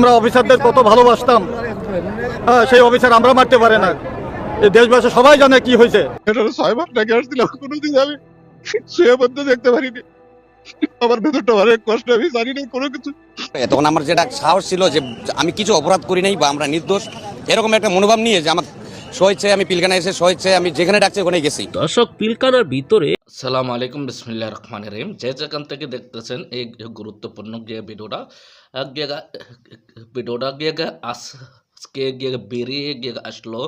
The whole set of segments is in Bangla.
আমরা অফিসারদের কত ভালোবাসতাম। হ্যাঁ, সেই অফিসার আমরা মারতে পারে না। দেশবাসী সবাই জানে কি হয়েছে। ছয়বার টাকা আসছিলাম কোনোদিন আমি শুয়ে দেখতে পারিনি। আমার ভেতরটা অনেক কষ্ট আমি জানি না কোনো কিছু। তখন আমার যেটা সাহস ছিল যে আমি কিছু অপরাধ করি নাই বা আমরা নির্দোষ এরকম একটা মনোভাব নিয়ে যে আমার আমি পিলখানা এসে আমি যেখানে ডাকছি ওখানে গেছি। দর্শক পিলকানার ভিতরে সালাম আলাইকুম বিসমিল্লাহ রহমান রহিম। যে যেখান থেকে দেখতেছেন এই গুরুত্বপূর্ণ গিয়ে ভিডিওটা গা- ভিডিওটা গিয়ে আস আজকে গিয়ে বেরিয়ে গিয়ে আসলো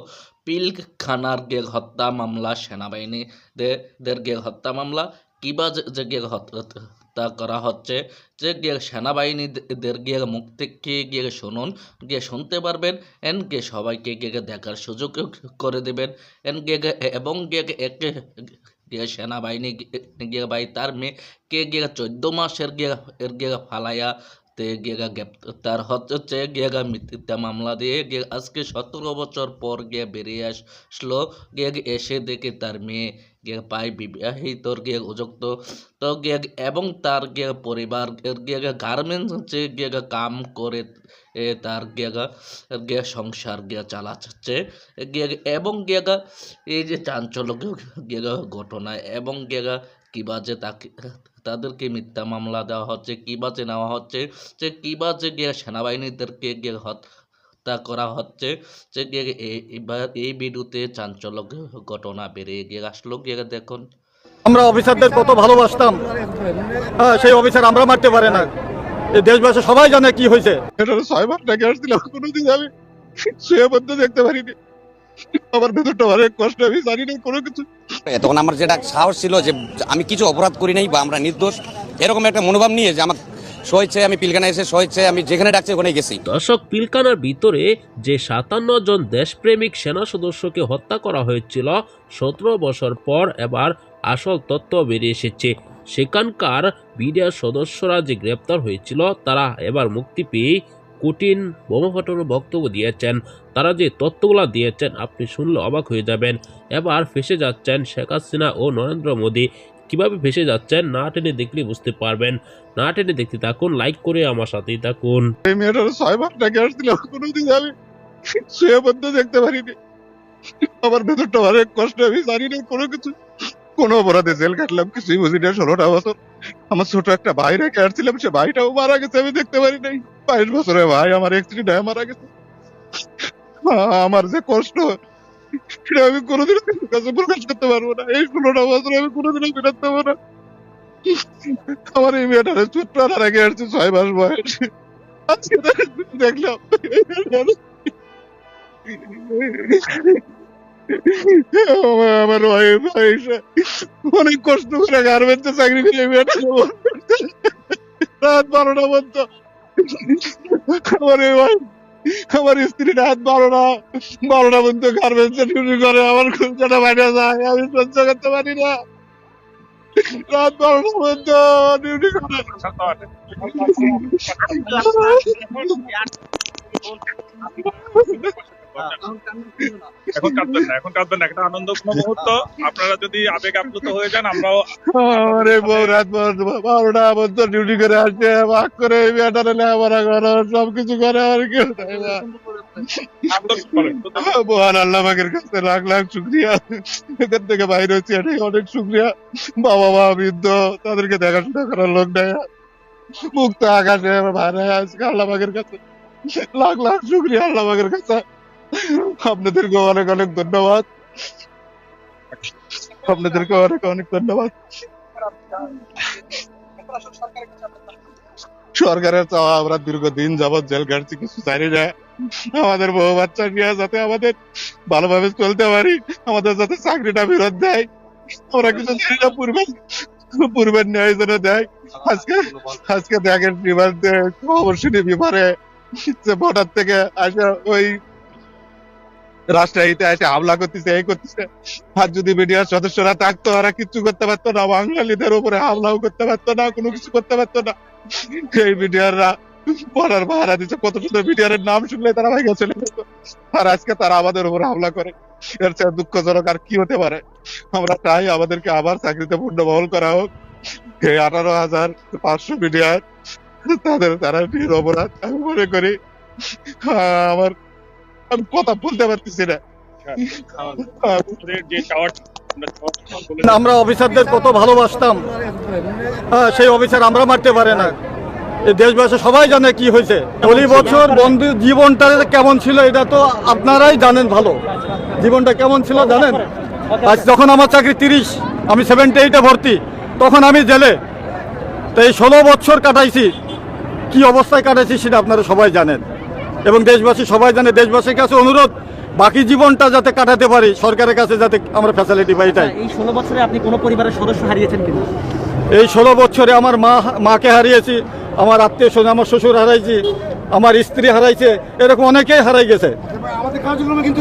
পিলখানার গিয়ে হত্যা মামলা সেনাবাহিনী দে- দের গিয়ে হত্যা মামলা কিবা যে- গিয়ে হত্যা করা হচ্ছে যে গিয়ে সেনাবাহিনীদের গিয়ে মুখ থেকে গিয়ে শুনুন, গিয়ে শুনতে পারবেন, এন গিয়ে সবাইকে গিয়ে দেখার সুযোগ করে দেবেন, এন গে এবং গিয়ে একে গিয়ে সেনাবাহিনী গিয়ে- ভাই তার মেয়ে, কে গিয়ে চোদ্দ মাসের গিয়ে, এর গিয়ে ফালাইয়া তে গিয়ে গ্রেপ্তার হচ্ছে গিয়ে মৃত্যুতে মামলা দিয়ে গিয়ে আজকে সতেরো বছর পর গিয়ে বেরিয়ে আসলো। গিয়ে এসে দেখে তার মেয়ে গিয়ে পায় বিবাহিতর গিয়ে উপযুক্ত তো গিয়ে এবং তার গিয়ে পরিবার গিয়ে গার্মেন্টসে গিয়ে কাম করে তার গিয়ে গিয়ে সংসার গিয়ে চালাচ্ছে। গিয়ে এবং গিয়ে এই যে চাঞ্চল্য গেগা ঘটনা এবং গেগা কিবা যে তাকে তাদেরকে মিথ্যা মামলা দেওয়া হচ্ছে কিবা যে নেওয়া হচ্ছে যে কিবা যে গিয়ে সেনাবাহিনীদেরকে গিয়ে হত্যা করা হচ্ছে যে গিয়ে এই- ভিডিওতে চাঞ্চল্য ঘটনা বেরিয়ে গিয়ে আসলো। গিয়ে দেখুন। আমরা অফিসারদের কত ভালোবাসতাম। হ্যাঁ, সেই অফিসার আমরা মারতে পারে না। দেশবাসী সবাই জানে কি হয়েছে। এটা ছয়বার টাকা আসছিলাম কোনোদিন আমি শুয়ে বলতে দেখতে পারিনি। আমার ভেতরটা অনেক কষ্ট আমি জানি না কোনো কিছু। তখন আমার যেটা সাহস ছিল যে আমি কিছু অপরাধ করি নাই বা আমরা নির্দোষ এরকম একটা মনোভাব নিয়ে যে আমার সহেছে আমি পিলখানা এসে সহেছে আমি যেখানে ডাকছি ওখানে গেছি। দর্শক পিলকানার ভিতরে যে সাতান্ন জন দেশপ্রেমিক সেনা সদস্যকে হত্যা করা হয়েছিল সতেরো বছর পর এবার আসল তথ্য বেরিয়ে এসেছে। সেখানকার বিডিআর সদস্যরা যে গ্রেপ্তার হয়েছিল তারা এবার মুক্তি পেয়ে কঠিন বোমাফাটানোর বক্তব্য দিয়েছেন। তারা যে তথ্যগুলো দিয়েছেন, আপনি শুনলে অবাক হয়ে যাবেন। এবার ফেসে যাচ্ছেন শেখ হাসিনা ও নরেন্দ্র মোদী। কীভাবে ভেসে যাচ্ছেন, না টেনে দেখলে বুঝতে পারবেন। না টেনে দেখতে থাকুন, লাইক করে আমার সাথেই থাকুন। দেখতে পারিনি। আমার ভেতরটা অনেক কষ্ট, আমি জানি না কোনো কিছু। কোনো অপরাধে জেল কাটলাম, কিছুই বুঝি না, ষোলোটা বছর। আমার ছোট একটা ভাই রেখে আসছিলাম, সে ভাইটাও মারা গেছে, আমি দেখতে পারি নাই। বাইশ বছরের ভাই, আমার এক্সিডেন্ট হয়ে মারা গেছে। আমার যে কষ্ট, সেটা আমি কোনোদিন কাছে প্রকাশ করতে পারব না। এই ষোলোটা বছর আমি কোনোদিনও ফেরত না। আমার এই মেয়েটার ছোট্ট রেখে আসছে, ছয় মাস বয়স। আজকে দেখলাম। আমার- ওয়াইফ কষ্ট করে গার্মেন্টে চাকরি করে রাত বারোটা পর্যন্ত আমার এই আমার স্ত্রী রাত বারোটা বারোটা পর্যন্ত গার্মেন্টসে ডিউটি করে, আমার খুঁজটা বাইরে যায়, আমি সহ্য করতে পারি না। রাত বারোটা পর্যন্ত ডিউটি করে। এখন কাঁদবেন না। এখন কাঁদবেন না একটা আনন্দঘন মুহূর্ত আপনারা যদি আবেগ আপ্লুত হয়ে যান আমরাও আমার এই বউ রাত বারোটা ডিউটি করে আসছে ভাগ করে লেখাপড়া করো সবকিছু করে আর কেউ মহান আল্লাহ পাকের কাছে লাখ লাখ শুক্রিয়া। এদের থেকে বাইরে হচ্ছে এটাই অনেক শুক্রিয়া। বাবা মা বৃদ্ধ তাদেরকে দেখাশোনা করার লোক নেই। মুক্ত আকাশে ভাইরা আজকে আল্লাহ পাকের কাছে লাখ লাখ শুক্রিয়া আল্লাহ পাকের কাছে। আপনাদেরকে অনেক অনেক ধন্যবাদ। আপনাদেরকে অনেক অনেক ধন্যবাদ। সরকারের চাওয়া আমরা দীর্ঘদিন যাবৎ জেল কাটছি কিছু জানি না। আমাদের বউ বাচ্চা নিয়ে যাতে আমাদের ভালোভাবে চলতে পারি, আমাদের যাতে চাকরিটা ফেরত দেয়। আমরা কিছু জানি না পূর্বে পূর্বের ন্যায় যেন দেয়। আজকে আজকে দেখেন বিমান অবশ্যই বিমানে যে বর্ডার থেকে আসে ওই এসে হামলা করতেছে, এই করতেছে। আর যদি মিডিয়ার সদস্যরা থাকতো ওরা কিচ্ছু করতে পারতো না। বাঙালিদের উপরে হামলাও করতে পারতো না, কোনো কিছু করতে পারতো না। এই মিডিয়াররা পড়ার ভাড়া দিচ্ছে। কত মিডিয়ারের নাম শুনলে তারা যেত। আর আজকে তারা আমাদের উপর হামলা করে। এর চেয়ে দুঃখজনক আর কি হতে পারে? আমরা চাই আমাদেরকে আবার চাকরিতে পূর্ণবহল করা হোক। এই আঠারো হাজার পাঁচশো মিডিয়ার, তাদের তারা নির অপরাধ আমি মনে করি। আমার আমি কথা বলতে পারতেছি না। আমরা অফিসারদের কত ভালোবাসতাম। হ্যাঁ সেই অফিসার আমরা মারতে পারে না। দেশবাসী সবাই জানে কি হয়েছে। চল্লিশ বছর বন্ধু জীবনটা কেমন ছিল, এটা তো আপনারাই জানেন ভালো। জীবনটা কেমন ছিল জানেন? আজ যখন আমার চাকরি তিরিশ, আমি সেভেন্টি এইটে ভর্তি, তখন আমি জেলে। তো এই ষোলো বছর কাটাইছি। কি অবস্থায় কাটাইছি সেটা আপনারা সবাই জানেন। এবং দেশবাসী সবাই জানে দেশবাসীর কাছে অনুরোধ বাকি জীবনটা যাতে কাটাতে পারি সরকারের কাছে যাতে আমরা ফ্যাসিলিটি পাই এটাই। এই ষোলো বছরে আপনি কোনো পরিবারের সদস্য হারিয়েছেন কিনা? এই ষোলো বছরে আমার মা মাকে হারিয়েছি আমার আত্মীয় স্বজন আমার শ্বশুর হারাইছি আমার স্ত্রী হারাইছে এরকম অনেকেই হারাই গেছে।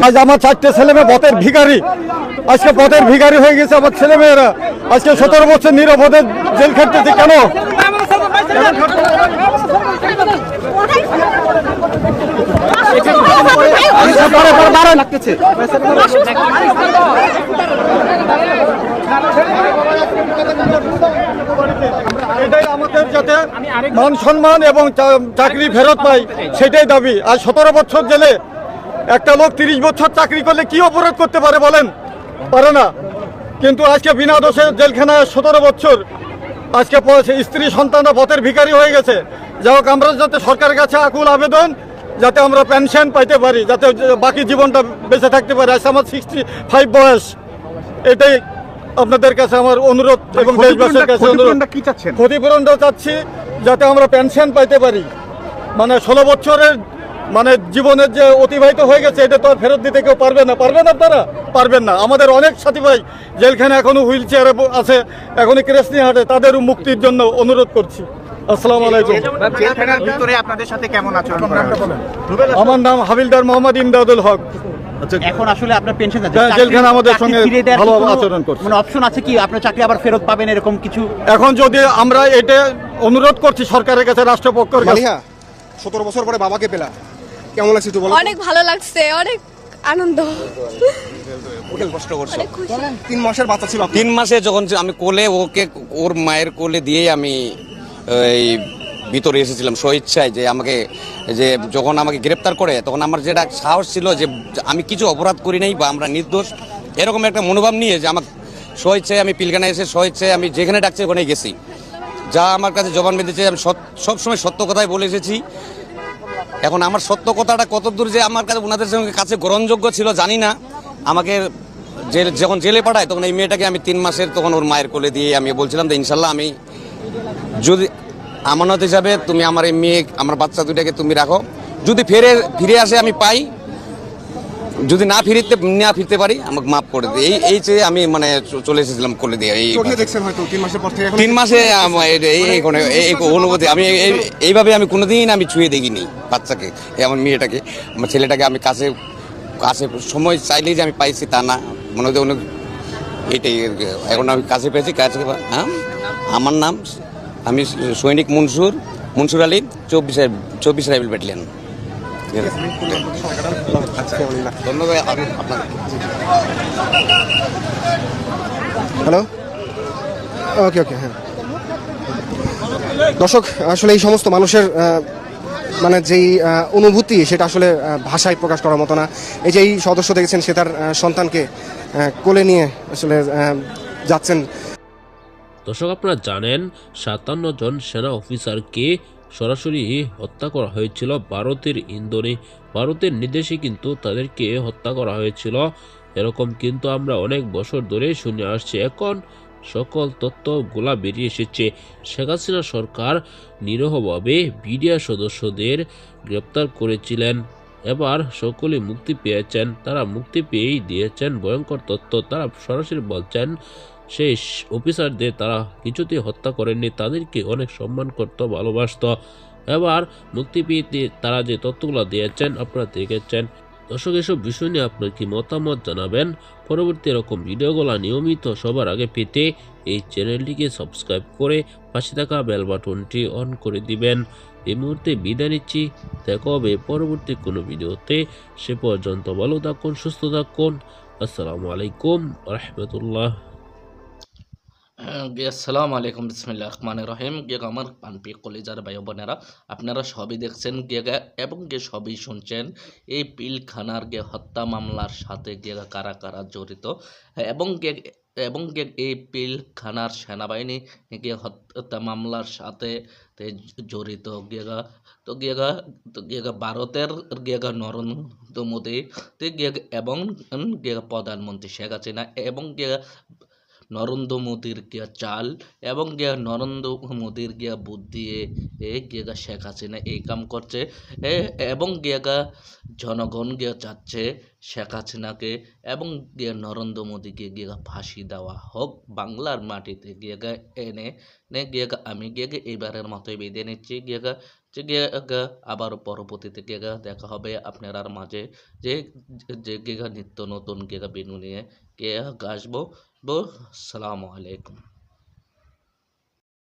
আজ আমার চারটে ছেলে মেয়ে পথের ভিখারি। আজকে পথের ভিখারি হয়ে গেছে আমার ছেলে মেয়েরা। আজকে সতেরো বছর নিরপদে জেল খাটতেছে কেন? লাগতেছে। এটাই আমাদের যাতে মান সম্মান এবং চা- চাকরি ফেরত পাই সেটাই দাবি। আর সতেরো বছর জেলে একটা লোক তিরিশ বছর চাকরি করলে কি অপরাধ করতে পারে বলেন? পারে না। কিন্তু আজকে বিনা দোষে জেলখানায় সতেরো বছর আজকে স্ত্রী সন্তানরা পথের ভিখারি হয়ে গেছে। যাই হোক আমরা যাতে সরকারের কাছে আকুল আবেদন যাতে আমরা পেনশন পাইতে পারি যাতে বাকি জীবনটা বেঁচে থাকতে পারি। আজকে আমার সিক্সটি ফাইভ বয়স। এটাই আপনাদের কাছে আমার অনুরোধ এবং দেশবাসীর কাছে অনুরোধ। কি চাচ্ছেন? ক্ষতিপূরণটাও চাচ্ছি যাতে আমরা পেনশন পাইতে পারি। মানে ষোলো বছরের মানে জীবনের যে অতিবাহিত হয়ে গেছে এটা তো আর ফেরত দিতে কেউ পারবে না। পারবেন আপনারা? পারবেন না। আমাদের অনেক সাথী ভাই জেলখানে এখনও হুইল চেয়ারে আছে এখনও ক্রেসনি হাটে তাদেরও মুক্তির জন্য অনুরোধ করছি। আসসালামু আলাইকুম। জেলখানার ভিতরে আপনাদের সাথে কেমন আচরণ করা আমার নাম হাবিলদার মোহাম্মদ ইমদাদুল হক। এখন আসলে আপনার পেনশন হ্যাঁ, জেলখানা আমাদের সঙ্গে ভালো আচরণ করছে। মানে অপশন আছে কি? আপনার চাকরি আবার ফেরত পাবেন এরকম কিছু? এখন যদি আমরা এটা অনুরোধ করছি সরকারের কাছে রাষ্ট্রপক্ষের কাছে। মালিহা সতেরো বছর পরে বাবাকে পেলা। কেমন লাগছে একটু বলো অনেক ভালো লাগছে অনেক আনন্দ। কষ্ট করছ? তিন মাসের বাচ্চা ছিল তিন মাসে যখন আমি কোলে ওকে ওর মায়ের কোলে দিয়ে আমি এই ভিতরে এসেছিলাম স্বইচ্ছায় যে আমাকে, যে যখন আমাকে গ্রেপ্তার করে, তখন আমার যেটা সাহস ছিল যে আমি কিছু অপরাধ করি নাই বা আমরা নির্দোষ, এরকম একটা মনোভাব নিয়ে যে আমার স্বইচ্ছায় আমি পিলখানায় এসে স্বইচ্ছায় আমি যেখানে ডাকছি ওখানে গেছি। যা আমার কাছে জবান বেঁধেছে, আমি সবসময় সত্য কথাই বলে এসেছি। এখন আমার সত্য কথাটা কত দূর যে আমার কাছে, ওনাদের সঙ্গে কাছে গ্রহণযোগ্য ছিল জানি না। আমাকে জেল, যখন জেলে পাঠায়, তখন এই মেয়েটাকে আমি তিন মাসের, তখন ওর মায়ের কোলে দিয়ে আমি বলছিলাম যে ইনশাল্লাহ আমি যদি আমানত হিসাবে তুমি আমার এই মেয়ে আমার বাচ্চা দুইটাকে তুমি রাখো। যদি ফিরে ফিরে আসে আমি পাই। যদি না ফিরতে না ফিরতে পারি আমাকে মাফ করে দিই এই এই চেয়ে আমি মানে চলে এসেছিলাম কোলে দিয়ে এই তিন মাসের পর থেকে এখন তিন মাসে এই- অনুভূতি। আমি এইভাবে আমি কোনোদিন আমি ছুঁয়ে দেখিনি বাচ্চাকে এই আমার মেয়েটাকে। আমার ছেলেটাকে আমি কাছে কাছে সময় চাইলেই যে আমি পাইছি তা না। মনে হচ্ছে অনেক এটাই এখন আমি কাছে পেয়েছি কাছে হ্যাঁ? আমার নাম আমি সৈনিক মনসুর মনসুর আলী, চব্বিশ চব্বিশ rifle battalion. Hello? Okay okay হ্যাঁ। দর্শক, আসলে এই সমস্ত মানুষের মানে যেই অনুভূতি, সেটা আসলে ভাষায় প্রকাশ করার মতো না। এই যে এই সদস্য দেখেছেন, সে তার সন্তানকে কোলে নিয়ে আসলে যাচ্ছেন। দর্শক, আপনারা জানেন, সাতান্ন জন সেনা অফিসারকে সরাসরি হত্যা করা হয়েছিল ভারতের ইন্দোরে। ভারতের নির্দেশে কিন্তু তাদেরকে হত্যা করা হয়েছিল। এরকম কিন্তু আমরা অনেক বছর ধরে শুনে আসছি। এখন সকল তথ্যগুলা বেরিয়ে এসেছে। শেখ হাসিনা সরকার নিরহভাবে বিডিআর সদস্যদের গ্রেপ্তার করেছিলেন। এবার সকলে মুক্তি পেয়েছেন। তারা মুক্তি পেয়েই দিয়েছেন ভয়ঙ্কর তথ্য। তারা সরাসরি বলছেন সেই অফিসারদের তারা কিছুতেই হত্যা করেননি, তাদেরকে অনেক সম্মান করত, ভালোবাসত। এবার মুক্তি পেয়ে তারা যে তথ্যগুলো দিয়েছেন, আপনারা দেখেছেন। দর্শক, এসব বিষয় নিয়ে আপনার কি মতামত জানাবেন? পরবর্তী এরকম ভিডিওগুলো নিয়মিত সবার আগে পেতে এই চ্যানেলটিকে সাবস্ক্রাইব করে পাশে থাকা বেল বাটনটি অন করে দিবেন। এই মুহূর্তে বিদায় নিচ্ছি। দেখা হবে পরবর্তী কোনো ভিডিওতে। সে পর্যন্ত ভালো থাকুন, সুস্থ থাকুন। আসসালামু আলাইকুম রহমতুল্লাহ। আসসালামু আলাইকুম, বিসমিল্লাহ রহমান রহিম। গিয়ে আমার পানপি কলিজার ভাই বোনেরা, আপনারা সবই দেখছেন গিয়ে এবং গিয়ে সবই শুনছেন এই পিলখানার গিয়ে হত্যা মামলার সাথে গিয়ে কারা কারা জড়িত। এবং গিয়ে এবং এই পিলখানার সেনাবাহিনী গিয়ে হত্যা মামলার সাথে জড়িত। গেগা তো গেগা তো গিয়েগা ভারতের গিয়েগা নরেন্দ্র মোদী গিয়ে এবং গিয়ে প্রধানমন্ত্রী শেখ হাসিনা, এবং গিয়ে নরেন্দ্র মোদীর গিয়া চাল এবং গিয়া নরেন্দ্র মোদীর গিয়া বুদ্ধি এ গিয়া শেখ হাসিনা এই কাম করছে এবং গিয়া জনগণ গিয়া চাচ্ছে শেখ হাসিনাকে এবং গিয়া নরেন্দ্র মোদীকে গিয়া ফাঁসি দেওয়া হোক বাংলার মাটিতে গিয়া এনে নে গিয়া আমি গিয়া এইবারের মতোই বেঁধে নিচ্ছি গিয়া যে গিয়া আবার পরবর্তীতে গিয়া দেখা হবে আপনার মাঝে যে যে গিয়া নিত্য নতুন গিয়া বেনু নিয়ে গিয়া আসব বো সালামু আলাইকুম